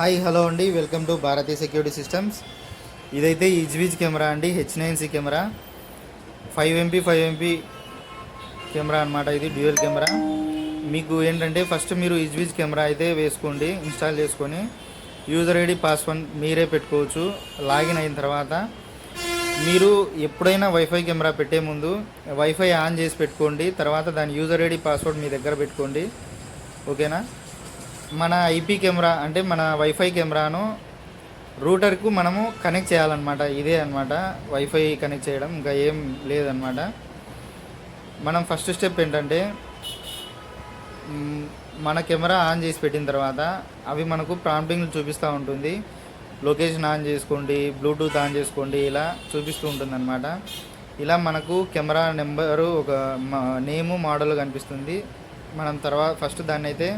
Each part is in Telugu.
హాయ్ హలో అండి. Welcome to Bharatiya security systems. ఇదైతే ఈజ్విజ్ కెమెరా అండి H nine C camera. Five MP five MP camera అనమాట ఇది డ్యూయల్ కెమెరా. మీకు ఏంటంటే ఫస్ట్ మీరు ఈజ్విజ్ కెమెరా అయితే వేసుకోండి ఇన్స్టాల్ చేసుకొని. యూజర్ ఐడి పాస్వర్డ్ మీరే పెట్టుకోవచ్చు లాగిన్ అయిన తర్వాత. మీరు ఎప్పుడైనా వైఫై కెమెరా పెట్టే ముందు వైఫై ఆన్ చేసి పెట్టుకోండి తర్వాత దాని యూజర్ ఐడి పాస్వర్డ్ మీ దగ్గర పెట్టుకోండి. ఓకేనా? మన ఐపీ కెమెరా అంటే మన వైఫై కెమెరాను రూటర్కు మనము కనెక్ట్ చేయాలన్నమాట. ఇదే అన్నమాట. వైఫై కనెక్ట్ చేయడం ఇంకా ఏం లేదనమాట మనం ఫస్ట్ స్టెప్ ఏంటంటే మన కెమెరా ఆన్ చేసి పెట్టిన తర్వాత అవి మనకు ప్రాంప్టింగ్లు చూపిస్తూ ఉంటుంది. లొకేషన్ ఆన్ చేసుకోండి బ్లూటూత్ ఆన్ చేసుకోండి ఇలా చూపిస్తూ ఉంటుంది అనమాట ఇలా మనకు కెమెరా నెంబరు ఒక నేము మోడల్ కనిపిస్తుంది. మనం తర్వాత ఫస్ట్ దాన్ని అయితే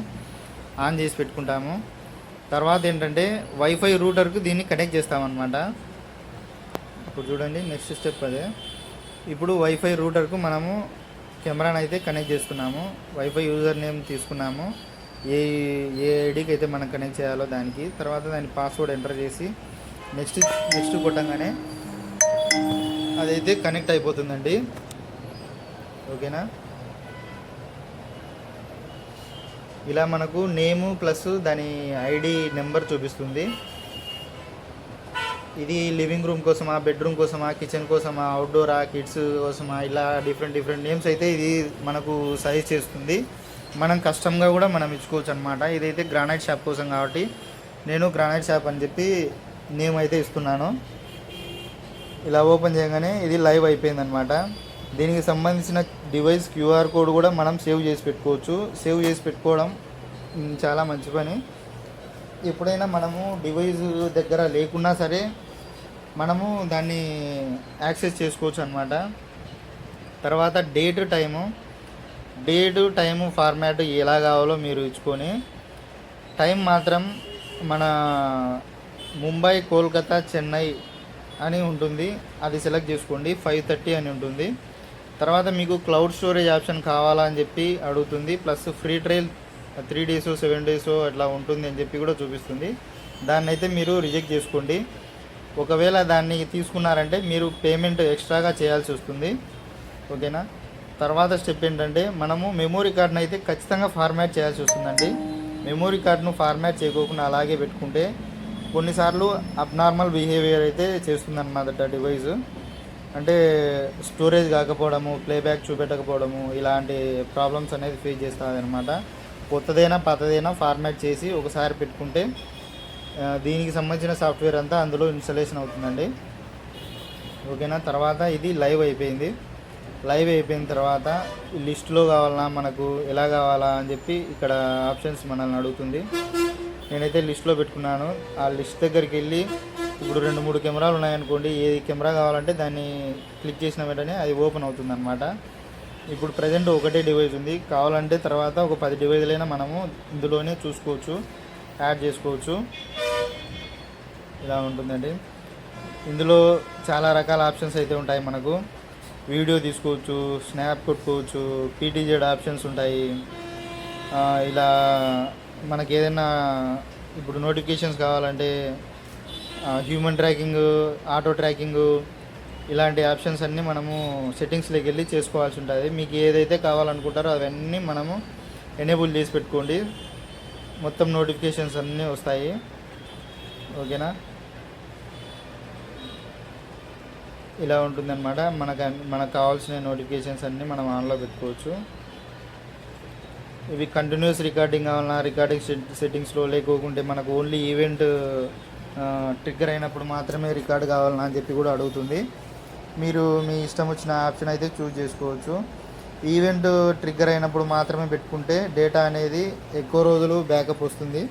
ఆన్ చేసి పెట్టుకుంటాము. తర్వాత ఏంటంటే వైఫై రూటర్కు దీన్ని కనెక్ట్ చేస్తామన్నమాట. ఇప్పుడు చూడండి నెక్స్ట్ స్టెప్ అదే. ఇప్పుడు వైఫై రూటర్కు మనము కెమెరాని అయితే కనెక్ట్ చేసుకున్నాము. వైఫై యూజర్ నేమ్ తీసుకున్నాము. ఏ ఏ ఐడికి అయితే మనం కనెక్ట్ చేయాలో దానికి. తర్వాత దాని పాస్వర్డ్ ఎంటర్ చేసి నెక్స్ట్ నెక్స్ట్ కొట్టంగానే అదైతే కనెక్ట్ అయిపోతుందండి. ఓకేనా? ఇలా మనకు నేము ప్లస్ దాని ఐడి నెంబర్ చూపిస్తుంది. ఇది లివింగ్ రూమ్ కోసమా బెడ్రూమ్ కోసమా కిచెన్ కోసమా అవుట్డోరా కిడ్స్ కోసమా ఇలా డిఫరెంట్ డిఫరెంట్ నేమ్స్ అయితే ఇది మనకు సజెస్ట్ చేస్తుంది. మనం కష్టంగా కూడా మనం ఇచ్చుకోవచ్చు అనమాట ఇదైతే గ్రానైట్ షాప్ కోసం కాబట్టి నేను గ్రానైట్ షాప్ అని చెప్పి నేమ్ అయితే ఇస్తున్నాను. ఇలా ఓపెన్ చేయగానే ఇది లైవ్ అయిపోయింది అనమాట దీనికి సంబంధించిన డివైస్ క్యూఆర్ కోడ్ కూడా మనం సేవ్ చేసి పెట్టుకోవచ్చు. సేవ్ చేసి పెట్టుకోవడం చాలా మంచి పని. ఎప్పుడైనా మనము డివైస్ దగ్గర లేకున్నా సరే మనము దాన్ని యాక్సెస్ చేసుకోవచ్చు అనమాట తర్వాత date time. Date time format ఎలా కావాలో మీరు ఇచ్చుకొని టైం మాత్రం మన ముంబై కోల్కతా చెన్నై అని ఉంటుంది. అది సెలెక్ట్ చేసుకోండి. ఫైవ్ థర్టీ అని ఉంటుంది. తర్వాత మీకు క్లౌడ్ స్టోరేజ్ ఆప్షన్ కావాలా అని చెప్పి అడుగుతుంది. Plus free trial three days seven days అట్లా ఉంటుంది అని చెప్పి కూడా చూపిస్తుంది. దాన్ని అయితే మీరు రిజెక్ట్ చేసుకోండి. ఒకవేళ దాన్ని తీసుకున్నారంటే మీరు పేమెంట్ ఎక్స్ట్రాగా చేయాల్సి వస్తుంది. ఓకేనా? తర్వాత స్టెప్ ఏంటంటే మనము మెమోరీ కార్డ్ని అయితే ఖచ్చితంగా ఫార్మాట్ చేయాల్సి వస్తుందండి. మెమోరీ కార్డ్ను ఫార్మాట్ చేయకోకుండా అలాగే పెట్టుకుంటే కొన్నిసార్లు అబ్నార్మల్ బిహేవియర్ అయితే చేస్తుందన్నమాట డివైస్ అంటే స్టోరేజ్ కాకపోవడము ప్లేబ్యాక్ చూపెట్టకపోవడము ఇలాంటి ప్రాబ్లమ్స్ అనేది ఫేస్ చేస్తుంది అనమాట కొత్తదైనా పాతదైనా ఫార్మాట్ చేసి ఒకసారి పెట్టుకుంటే దీనికి సంబంధించిన సాఫ్ట్వేర్ అంతా అందులో ఇన్స్టలేషన్ అవుతుందండి. ఓకేనా? తర్వాత ఇది లైవ్ అయిపోయింది. లైవ్ అయిపోయిన తర్వాత లిస్ట్లో కావాలన్నా మనకు ఎలా కావాలా అని చెప్పి ఇక్కడ ఆప్షన్స్ మనల్ని అడుగుతుంది. నేనైతే లిస్ట్లో పెట్టుకున్నాను. ఆ లిస్ట్ దగ్గరికి వెళ్ళి ఇప్పుడు రెండు మూడు కెమెరాలు ఉన్నాయనుకోండి ఏ కెమెరా కావాలంటే దాన్ని క్లిక్ చేసిన వెంటనే అది ఓపెన్ అవుతుంది అనమాట ఇప్పుడు ప్రజెంట్ ఒకటే డివైస్ ఉంది. కావాలంటే తర్వాత ఒక పది డివైజులైనా మనము ఇందులోనే చూసుకోవచ్చు యాడ్ చేసుకోవచ్చు. ఇలా ఉంటుందండి. ఇందులో చాలా రకాల ఆప్షన్స్ అయితే ఉంటాయి మనకు. వీడియో తీసుకోవచ్చు స్నాప్ కొట్టుకోవచ్చు పీటీజెడ్ ఆప్షన్స్ ఉంటాయి. ఇలా మనకి ఏదైనా ఇప్పుడు నోటిఫికేషన్స్ కావాలంటే హ్యూమన్ ట్రాకింగ్ ఆటో ట్రాకింగ్ ఇలాంటి ఆప్షన్స్ అన్నీ మనము సెట్టింగ్స్లోకి వెళ్ళి చేసుకోవాల్సి ఉంటుంది. మీకు ఏదైతే కావాలనుకుంటారో అవన్నీ మనము ఎనేబుల్ చేసి పెట్టుకోండి. మొత్తం నోటిఫికేషన్స్ అన్నీ వస్తాయి. ఓకేనా? ఇలా ఉంటుందన్నమాట. మనకు మనకు కావాల్సిన నోటిఫికేషన్స్ అన్నీ మనం ఆన్లో పెట్టుకోవచ్చు. ఇవి కంటిన్యూస్ రికార్డింగ్ కావాలన్నా రికార్డింగ్ సెట్టింగ్స్లో లేకోకుంటే మనకు ఓన్లీ ఈవెంట్ ట్రిగ్గర్ అయినప్పుడు మాత్రమే రికార్డ్ కావాలన్నా అని చెప్పి కూడా అడుగుతుంది. మీరు మీ ఇష్టం వచ్చిన ఆప్షన్ అయితే చూజ్ చేసుకోవచ్చు. ఈవెంట్ ట్రిగ్గర్ అయినప్పుడు మాత్రమే పెట్టుకుంటే డేటా అనేది ఎక్కువ రోజులు బ్యాకప్ వస్తుంది.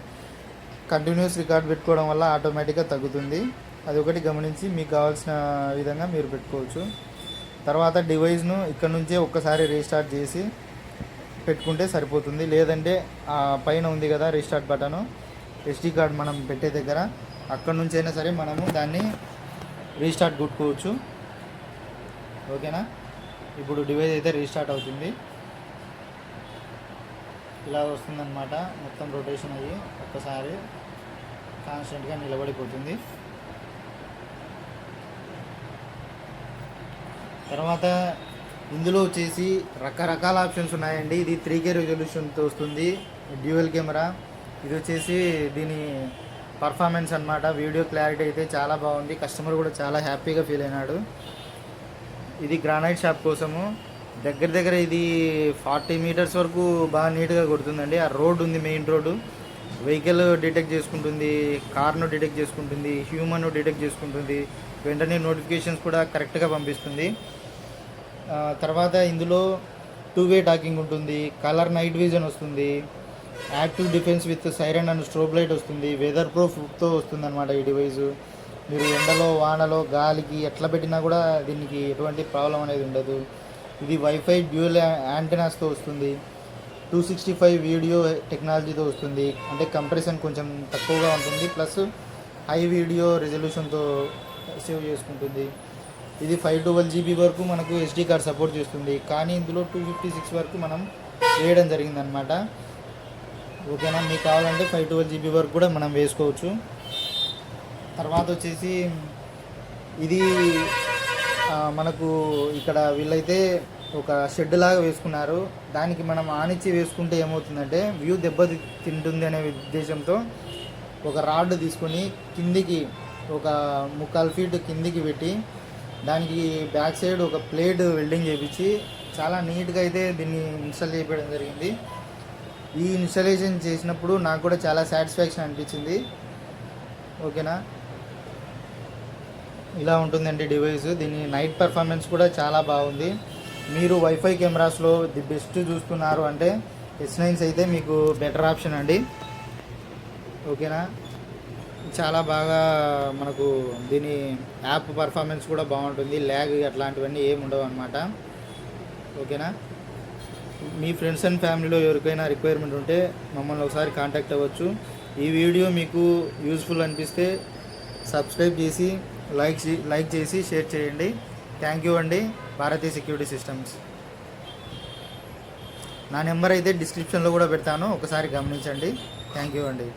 కంటిన్యూస్ రికార్డ్ పెట్టుకోవడం వల్ల ఆటోమేటిక్గా తగ్గుతుంది. అది ఒకటి గమనించి మీకు కావాల్సిన విధంగా మీరు పెట్టుకోవచ్చు. తర్వాత డివైస్ను ఇక్కడ నుంచే ఒక్కసారి రీస్టార్ట్ చేసి పెట్టుకుంటే సరిపోతుంది. లేదంటే ఆ పైన ఉంది కదా రీస్టార్ట్ బటను ఎస్డి కార్డ్ మనం పెట్టే దగ్గర అక్కడ నుంచి అయినా సరే మనము దాన్ని రీస్టార్ట్ కొట్టుకోవచ్చు. ఓకేనా? ఇప్పుడు డివైస్ అయితే రీస్టార్ట్ అవుతుంది. ఇలా వస్తుందన్నమాట. మొత్తం రొటేషన్ అయ్యి ఒక్కసారి కాన్స్టెంట్గా నిలబడిపోతుంది. తర్వాత ఇందులో వచ్చేసి రకరకాల ఆప్షన్స్ ఉన్నాయండి. ఇది త్రీ కే రెజల్యూషన్తో వస్తుంది. Dual camera. ఇది వచ్చేసి దీని పర్ఫార్మెన్స్ అన్నమాట. వీడియో క్లారిటీ అయితే చాలా బాగుంది. కస్టమర్ కూడా చాలా హ్యాపీగా ఫీల్ అయినాడు. ఇది గ్రానైట్ షాప్ కోసము. దగ్గర దగ్గర ఇది ఫార్టీ మీటర్స్ వరకు బాగా నీట్గా కొడుతుందండి. ఆ రోడ్ ఉంది మెయిన్ రోడ్డు. వెహికల్ డిటెక్ట్ చేసుకుంటుంది కార్ను డిటెక్ట్ చేసుకుంటుంది హ్యూమన్ డిటెక్ట్ చేసుకుంటుంది. వెంటనే నోటిఫికేషన్స్ కూడా కరెక్ట్గా పంపిస్తుంది. తర్వాత ఇందులో టూ వే టాకింగ్ ఉంటుంది కలర్ నైట్ విజన్ వస్తుంది. Active defence with siren and strobe light వస్తుంది. వెదర్ ప్రూఫ్తో వస్తుంది అనమాట ఈ డివైస్ మీరు ఎండలో వానలో గాలికి ఎట్లా పెట్టినా కూడా దీనికి ఎటువంటి ప్రాబ్లం అనేది ఉండదు. ఇది వైఫై డ్యూయల్ యాంటెనాస్తో వస్తుంది. టూ సిక్స్టీ ఫైవ్ వీడియో టెక్నాలజీతో వస్తుంది. అంటే కంప్రెషన్ కొంచెం తక్కువగా ఉంటుంది. ప్లస్ హై వీడియో రెజల్యూషన్తో సేవ్ చేసుకుంటుంది. ఇది ఫైవ్ ట్వెల్వ్ జీబీ వరకు మనకు ఎస్డీ కార్డ్ సపోర్ట్ చేస్తుంది. కానీ ఇందులో టూ ఫిఫ్టీ సిక్స్ వరకు మనం వేయడం జరిగిందనమాట ఓకేనా? మీకు కావాలంటే ఫైవ్ ట్వెల్వ్ జీబీ వరకు కూడా మనం వేసుకోవచ్చు. తర్వాత వచ్చేసి ఇది మనకు ఇక్కడ వీళ్ళైతే ఒక షెడ్ లాగా వేసుకున్నారు. దానికి మనం ఆనిచ్చి వేసుకుంటే ఏమవుతుందంటే వ్యూ దెబ్బ తింటుంది అనే ఉద్దేశంతో ఒక రాడ్ తీసుకొని కిందికి ఒక ముక్కాలు ఫీట్ కిందికి పెట్టి దానికి బ్యాక్ సైడ్ ఒక ప్లేట్ వెల్డింగ్ చేపించి చాలా నీట్గా అయితే దీన్ని ఇన్స్టాల్ చేయడం జరిగింది. ఈ ఇన్స్టాలేషన్ చేసినప్పుడు నాకు కూడా చాలా సాటిస్ఫాక్షన్ అనిపించింది. ఓకేనా? ఇలా ఉంటుందండి డివైస్. దీని నైట్ పర్ఫార్మెన్స్ కూడా చాలా బాగుంది. మీరు వైఫై కెమెరాస్లో ది బెస్ట్ చూస్తున్నారు అంటే ఎస్ నైన్స్ అయితే మీకు బెటర్ ఆప్షన్ అండి. ఓకేనా? చాలా బాగా మనకు దీని యాప్ పర్ఫార్మెన్స్ కూడా బాగుంటుంది. ల్యాగ్ అట్లాంటివన్నీ ఏమి ఉండవు అనమాట ఓకేనా? మీ ఫ్రెండ్స్ అండ్ ఫ్యామిలీలో ఎవరికైనా రిక్వైర్మెంట్ ఉంటే మమ్మల్ని ఒకసారి కాంటాక్ట్ అవ్వచ్చు. ఈ వీడియో మీకు యూస్ఫుల్ అనిపిస్తే సబ్స్క్రైబ్ చేసి లైక్ చే- లైక్ చేసి షేర్ చేయండి. థ్యాంక్ యూ అండి. భారతీయ సెక్యూరిటీ సిస్టమ్స్ నా నెంబర్ అయితే డిస్క్రిప్షన్లో కూడా పెడతాను. ఒకసారి గమనించండి. థ్యాంక్ యూ అండి.